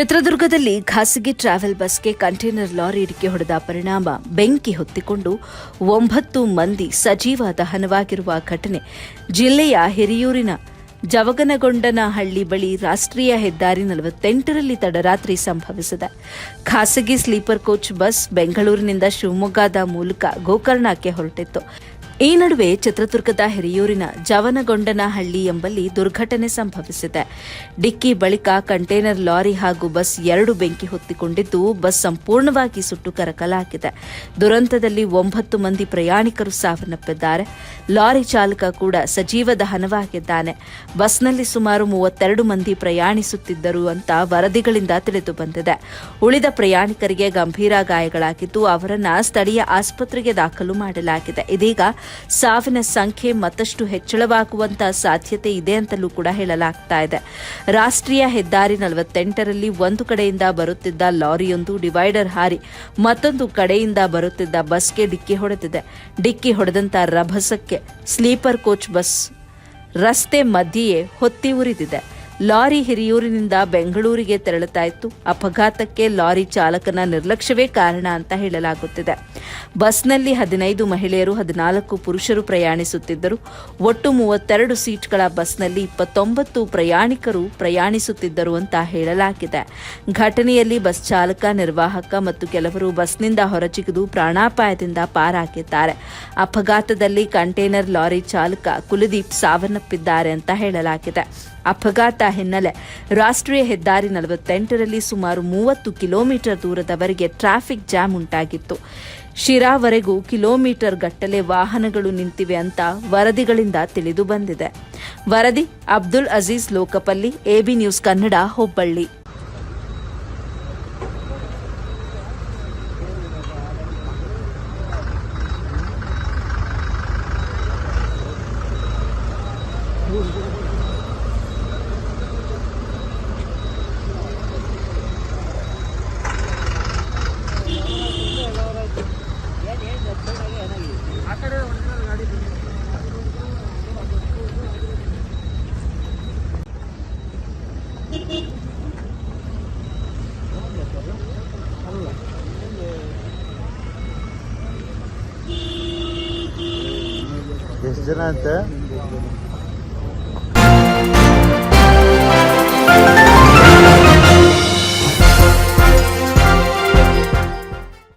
ಚಿತ್ರದುರ್ಗದಲ್ಲಿ ಖಾಸಗಿ ಟ್ರಾವೆಲ್ ಬಸ್ಗೆ ಕಂಟೈನರ್ ಲಾರಿ ಇಡಿಕೆ ಹೊಡೆದ ಪರಿಣಾಮ ಬೆಂಕಿ ಹೊತ್ತಿಕೊಂಡು ಒಂಬತ್ತು ಮಂದಿ ಸಜೀವ ದಹನವಾಗಿರುವ ಘಟನೆ ಜಿಲ್ಲೆಯ ಹಿರಿಯೂರಿನ ಜವಗನಗೊಂಡನಹಳ್ಳಿ ಬಳಿ ರಾಷ್ಟ್ರೀಯ ಹೆದ್ದಾರಿ ನಲವತ್ತೆಂಟರಲ್ಲಿ ತಡರಾತ್ರಿ ಸಂಭವಿಸಿದೆ. ಖಾಸಗಿ ಸ್ಲೀಪರ್ ಕೋಚ್ ಬಸ್ ಬೆಂಗಳೂರಿನಿಂದ ಶಿವಮೊಗ್ಗದ ಮೂಲಕ ಗೋಕರ್ಣಕ್ಕೆ ಹೊರಟಿತ್ತು. ಈ ನಡುವೆ ಚಿತ್ರದುರ್ಗದ ಹಿರಿಯೂರಿನ ಜವನಗೊಂಡನಹಳ್ಳಿ ಎಂಬಲ್ಲಿ ದುರ್ಘಟನೆ ಸಂಭವಿಸಿದೆ. ಡಿಕ್ಕಿ ಬಳಿಕ ಕಂಟೈನರ್ ಲಾರಿ ಹಾಗೂ ಬಸ್ ಎರಡು ಬೆಂಕಿ ಹೊತ್ತಿಕೊಂಡಿದ್ದು, ಬಸ್ ಸಂಪೂರ್ಣವಾಗಿ ಸುಟ್ಟು ಕರಕಲಾಗಿದೆ. ದುರಂತದಲ್ಲಿ ಒಂಬತ್ತು ಮಂದಿ ಪ್ರಯಾಣಿಕರು ಸಾವನ್ನಪ್ಪಿದ್ದಾರೆ. ಲಾರಿ ಚಾಲಕ ಕೂಡ ಸಜೀವ ದಹನವಾಗಿದ್ದಾನೆ. ಬಸ್ನಲ್ಲಿ ಸುಮಾರು ಮೂವತ್ತೆರಡು ಮಂದಿ ಪ್ರಯಾಣಿಸುತ್ತಿದ್ದರು ಅಂತ ವರದಿಗಳಿಂದ ತಿಳಿದು ಬಂದಿದೆ. ಉಳಿದ ಪ್ರಯಾಣಿಕರಿಗೆ ಗಂಭೀರ ಗಾಯಗಳಾಗಿದ್ದು, ಅವರನ್ನು ಸ್ಥಳೀಯ ಆಸ್ಪತ್ರೆಗೆ ದಾಖಲು ಮಾಡಲಾಗಿದೆ. ಇದೀಗ ಸಾವಿನ ಸಂಖ್ಯೆ ಮತ್ತಷ್ಟು ಹೆಚ್ಚಳವಾಗುವಂತ ಸಾಧ್ಯತೆ ಇದೆ ಅಂತಲೂ ಕೂಡ ಹೇಳಲಾಗ್ತಾ ಇದೆ. ರಾಷ್ಟ್ರೀಯ ಹೆದ್ದಾರಿ ನಲವತ್ತೆಂಟರಲ್ಲಿ ಒಂದು ಕಡೆಯಿಂದ ಬರುತ್ತಿದ್ದ ಲಾರಿಯೊಂದು ಡಿವೈಡರ್ ಹಾರಿ ಮತ್ತೊಂದು ಕಡೆಯಿಂದ ಬರುತ್ತಿದ್ದ ಬಸ್ಗೆ ಡಿಕ್ಕಿ ಹೊಡೆದಿದೆ. ಡಿಕ್ಕಿ ಹೊಡೆದಂತ ರಭಸಕ್ಕೆ ಸ್ಲೀಪರ್ ಕೋಚ್ ಬಸ್ ರಸ್ತೆ ಮಧ್ಯೆಯೇ ಹೊತ್ತಿ ಉರಿದಿದೆ. ಲಾರಿ ಹಿರಿಯೂರಿನಿಂದ ಬೆಂಗಳೂರಿಗೆ ತೆರಳುತ್ತಾ ಇತ್ತು. ಅಪಘಾತಕ್ಕೆ ಲಾರಿ ಚಾಲಕನ ನಿರ್ಲಕ್ಷ್ಯವೇ ಕಾರಣ ಅಂತ ಹೇಳಲಾಗುತ್ತಿದೆ. ಬಸ್ನಲ್ಲಿ ಹದಿನೈದು ಮಹಿಳೆಯರು, ಹದಿನಾಲ್ಕು ಪುರುಷರು ಪ್ರಯಾಣಿಸುತ್ತಿದ್ದರು. ಒಟ್ಟು ಮೂವತ್ತೆರಡು ಸೀಟ್ಗಳ ಬಸ್ನಲ್ಲಿ ಇಪ್ಪತ್ತೊಂಬತ್ತು ಪ್ರಯಾಣಿಕರು ಪ್ರಯಾಣಿಸುತ್ತಿದ್ದರು ಅಂತ ಹೇಳಲಾಗಿದೆ. ಘಟನೆಯಲ್ಲಿ ಬಸ್ ಚಾಲಕ, ನಿರ್ವಾಹಕ ಮತ್ತು ಕೆಲವರು ಬಸ್ನಿಂದ ಹೊರಚಿಗಿದು ಪ್ರಾಣಾಪಾಯದಿಂದ ಪಾರಾಗಿದ್ದಾರೆ. ಅಪಘಾತದಲ್ಲಿ ಕಂಟೈನರ್ ಲಾರಿ ಚಾಲಕ ಕುಲದೀಪ್ ಸಾವನ್ನಪ್ಪಿದ್ದಾರೆ ಅಂತ ಹೇಳಲಾಗಿದೆ. ಅಪಘಾತ ಹಿನ್ನೆಲೆ. ರಾಷ್ಟ್ರೀಯ ಹೆದ್ದಾರಿ ನಲವತ್ತೆಂಟರಲ್ಲಿ ಸುಮಾರು ಮೂವತ್ತು ಕಿಲೋಮೀಟರ್ ದೂರದವರೆಗೆ ಟ್ರಾಫಿಕ್ ಜಾಮ್ ಉಂಟಾಗಿತ್ತು. ಶಿರಾವರೆಗೂ ಕಿಲೋಮೀಟರ್ ಗಟ್ಟಲೆ ವಾಹನಗಳು ನಿಂತಿವೆ ಅಂತ ವರದಿಗಳಿಂದ ತಿಳಿದು ಬಂದಿದೆ. ವರದಿ, Abdul Aziz Lokapalli, AB news Kannada, Hubballi. Thank ಜನ ಅಂತ